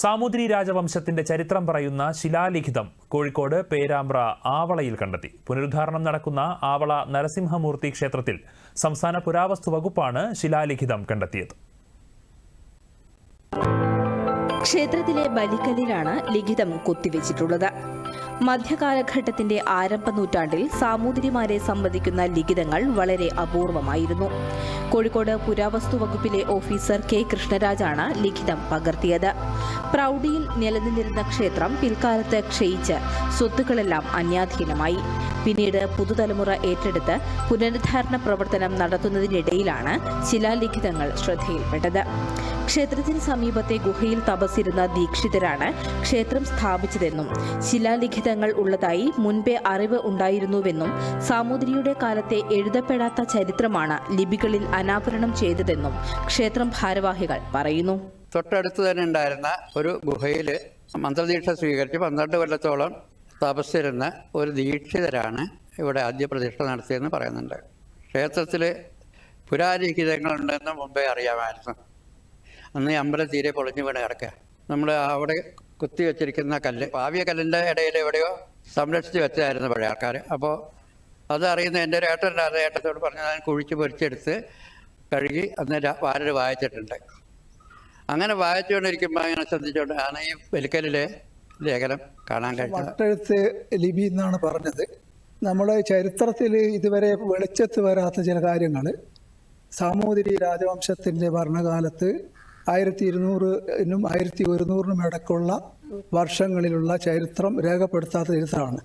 സാമൂതിരി രാജവംശത്തിന്റെ ചരിത്രം പറയുന്ന ശിലാലിഖിതം കോഴിക്കോട് പേരാമ്പ്ര ആവളയിൽ കണ്ടെത്തി. പുനരുദ്ധാരണം നടക്കുന്ന ആവള നരസിംഹമൂർത്തി ക്ഷേത്രത്തിൽ സംസ്ഥാന പുരാവസ്തു വകുപ്പാണ് ശിലാലിഖിതം കണ്ടെത്തിയത്. ക്ഷേത്രത്തിലെ ബലിക്കല്ലിലാണ് ലിഖിതം കൊത്തിവെച്ചിട്ടുള്ളത്. മധ്യകാലഘട്ടത്തിന്റെ ആരംഭ നൂറ്റാണ്ടിൽ സാമൂതിരിമാരെ സംബന്ധിക്കുന്ന ലിഖിതങ്ങൾ വളരെ അപൂർവമായിരുന്നു. കോഴിക്കോട് പുരാവസ്തു വകുപ്പിലെ ഓഫീസർ കെ കൃഷ്ണരാജാണ് ലിഖിതം പകർത്തിയത്. പ്രൗഢിയിൽ നിലനിന്നിരുന്ന ക്ഷേത്രം പിൽക്കാലത്ത് ക്ഷയിച്ച് സ്വത്തുക്കളെല്ലാം അന്യാധീനമായി. പിന്നീട് പുതുതലമുറ ഏറ്റെടുത്ത് പുനരുദ്ധാരണ പ്രവർത്തനം നടത്തുന്നതിനിടയിലാണ് ശിലാലിഖിതങ്ങൾ ശ്രദ്ധയിൽപ്പെട്ടത്. ക്ഷേത്രത്തിന് സമീപത്തെ ഗുഹയിൽ തപസ്സിരുന്ന ദീക്ഷിതരാണ് ക്ഷേത്രം സ്ഥാപിച്ചതെന്നും ശിലാലിഖിതങ്ങൾ ഉള്ളതായി മുൻപേ അറിവ് ഉണ്ടായിരുന്നുവെന്നും സാമൂതിരിയുടെ കാലത്തെ എഴുതപ്പെടാത്ത ചരിത്രമാണ് ലിപികളിൽ അനാവരണം ചെയ്തതെന്നും ക്ഷേത്രം ഭാരവാഹികൾ പറയുന്നു. തൊട്ടടുത്ത് തന്നെ ഉണ്ടായിരുന്ന ഒരു ഗുഹയിൽ മന്ത്രദീക്ഷ സ്വീകരിച്ച് പന്ത്രണ്ട് കൊല്ലത്തോളം തപസ്സിരുന്ന ഒരു ദീക്ഷിതരാണ് ഇവിടെ ആദ്യ പ്രതിഷ്ഠ നടത്തിയെന്ന് പറയുന്നുണ്ട്. ക്ഷേത്രത്തിൽ പുരാലിഖിതങ്ങളുണ്ടെന്ന് മുമ്പേ അറിയാമായിരുന്നു. അന്ന് ഈ അമ്പലം തീരെ പൊളിഞ്ഞു വീണ് കിടക്കുക. നമ്മൾ അവിടെ കുത്തി വെച്ചിരിക്കുന്ന കല്ല് പാവിയ കല്ലിന്റെ ഇടയിൽ എവിടെയോ സംരക്ഷിച്ച് വെച്ചതായിരുന്നു പഴയ ആൾക്കാർ അപ്പോൾ അതറിയുന്ന എന്റെ ഒരു ഏട്ടനുണ്ടായിരുന്ന ഏട്ടത്തോട് പറഞ്ഞ് ഞാൻ കുഴിച്ച് പൊരിച്ചെടുത്ത് കഴുകി അന്ന് വാരൽ വായിച്ചിട്ടുണ്ട്. അങ്ങനെ വായിച്ചുകൊണ്ടിരിക്കുമ്പോൾ അങ്ങനെ ശ്രദ്ധിച്ചുകൊണ്ട് ആണ് ഈ വെലിക്കലിലെ ലേഖനം കാണാൻ കഴിഞ്ഞത്. വട്ടെഴുത്ത് ലിപി എന്നാണ് പറഞ്ഞത്. നമ്മുടെ ചരിത്രത്തിൽ ഇതുവരെ വെളിച്ചത്ത് വരാത്ത ചില കാര്യങ്ങൾ സാമൂതിരി രാജവംശത്തിന്റെ ഭരണകാലത്ത് ആയിരത്തി ഇരുന്നൂറിനും ആയിരത്തി ഒരുന്നൂറിനും ഇടയ്ക്കുള്ള വർഷങ്ങളിലുള്ള ചരിത്രം രേഖപ്പെടുത്താത്ത ചരിത്രമാണ്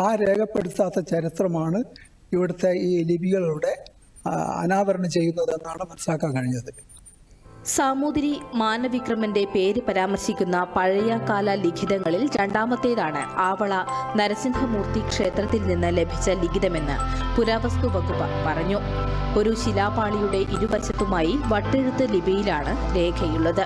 ആ രേഖപ്പെടുത്താത്ത ചരിത്രമാണ് ഇവിടുത്തെ ഈ ലിപികളുടെ അനാവരണം ചെയ്യുന്നതെന്നാണ് മനസ്സിലാക്കാൻ കഴിഞ്ഞത്. സാമൂതിരി മാനവിക്രമന്റെ പേര് പരാമർശിക്കുന്ന പഴയകാല ലിഖിതങ്ങളിൽ രണ്ടാമത്തേതാണ് ആവള നരസിംഹമൂർത്തി ക്ഷേത്രത്തിൽ നിന്ന് ലഭിച്ച ലിഖിതമെന്ന് പുരാവസ്തു വകുപ്പ് പറഞ്ഞു. ഒരു ശിലാപാളിയുടെ ഇരുവശത്തുമായി വട്ടെഴുത്ത് ലിപിയിലാണ് രേഖയുള്ളത്.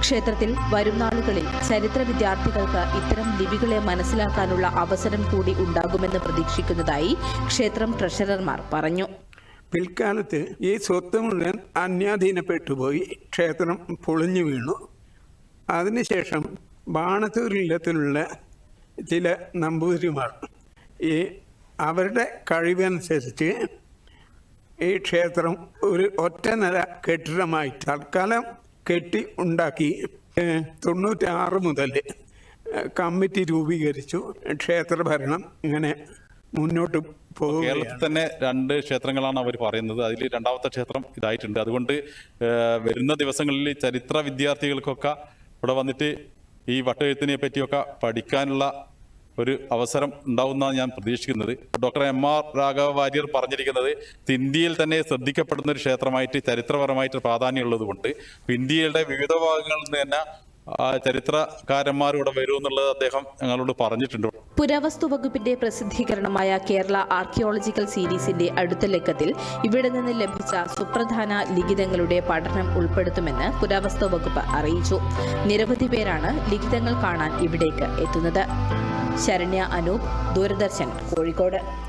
ക്ഷേത്രത്തിൽ വരും നാളുകളിൽ ചരിത്ര വിദ്യാർത്ഥികൾക്ക് ഇത്തരം ലിപികളെ മനസ്സിലാക്കാനുള്ള അവസരം കൂടി ഉണ്ടാകുമെന്ന് പ്രതീക്ഷിക്കുന്നതായി ക്ഷേത്രം ട്രഷറർമാർ പറഞ്ഞു. പിൽക്കാലത്ത് ഈ സ്വത്ത് മുഴുവൻ അന്യാധീനപ്പെട്ടുപോയി. ക്ഷേത്രം പൊളിഞ്ഞു വീണു. അതിനുശേഷം ബാണത്തൂരില്ലത്തിലുള്ള ചില നമ്പൂതിരിമാർ ഈ അവരുടെ കഴിവനുസരിച്ച് ഈ ക്ഷേത്രം ഒരു ഒറ്റ നില കെട്ടിടമായി തൽക്കാലം കെട്ടി ഉണ്ടാക്കി തൊണ്ണൂറ്റാറ് മുതൽ കമ്മിറ്റി രൂപീകരിച്ചു. ക്ഷേത്രഭരണം ഇങ്ങനെ മുന്നോട്ട് കേരളത്തിൽ തന്നെ രണ്ട് ക്ഷേത്രങ്ങളാണ് അവർ പറയുന്നത്. അതിൽ രണ്ടാമത്തെ ക്ഷേത്രം ഇതായിട്ടുണ്ട്. അതുകൊണ്ട് വരുന്ന ദിവസങ്ങളിൽ ചരിത്ര വിദ്യാർത്ഥികൾക്കൊക്കെ ഇവിടെ വന്നിട്ട് ഈ വട്ടെഴുത്തിനെ പറ്റിയൊക്കെ പഠിക്കാനുള്ള ഒരു അവസരം ഉണ്ടാവുമെന്നാണ് ഞാൻ പ്രതീക്ഷിക്കുന്നത്. Doctor M R Raghava Warrier പറഞ്ഞിരിക്കുന്നത് ഇന്ത്യയിൽ തന്നെ ശ്രദ്ധിക്കപ്പെടുന്ന ഒരു ക്ഷേത്രമായിട്ട് ചരിത്രപരമായിട്ട് പ്രാധാന്യമുള്ളത് കൊണ്ട് ഇന്ത്യയുടെ വിവിധ ഭാഗങ്ങളിൽ നിന്ന് തന്നെ ഇവിടെ വരുമെന്നുള്ളത് അദ്ദേഹം ഞങ്ങളോട് പറഞ്ഞിട്ടുണ്ട്. പുരാവസ്തു വകുപ്പിന്റെ പ്രസിദ്ധീകരണമായ കേരള ആർക്കിയോളജിക്കൽ സീരീസിന്റെ അടുത്ത ലക്കത്തിൽ ഇവിടെ നിന്ന് ലഭിച്ച സുപ്രധാന ലിഖിതങ്ങളുടെ പഠനം ഉൾപ്പെടുത്തുമെന്ന് പുരാവസ്തു വകുപ്പ് അറിയിച്ചു. നിരവധി പേരാണ് ലിഖിതങ്ങൾ കാണാൻ ഇവിടേക്ക് എത്തുന്നത്. ശരണ്യ അനൂപ് ദൂരദർശൻ കോഴിക്കോട്.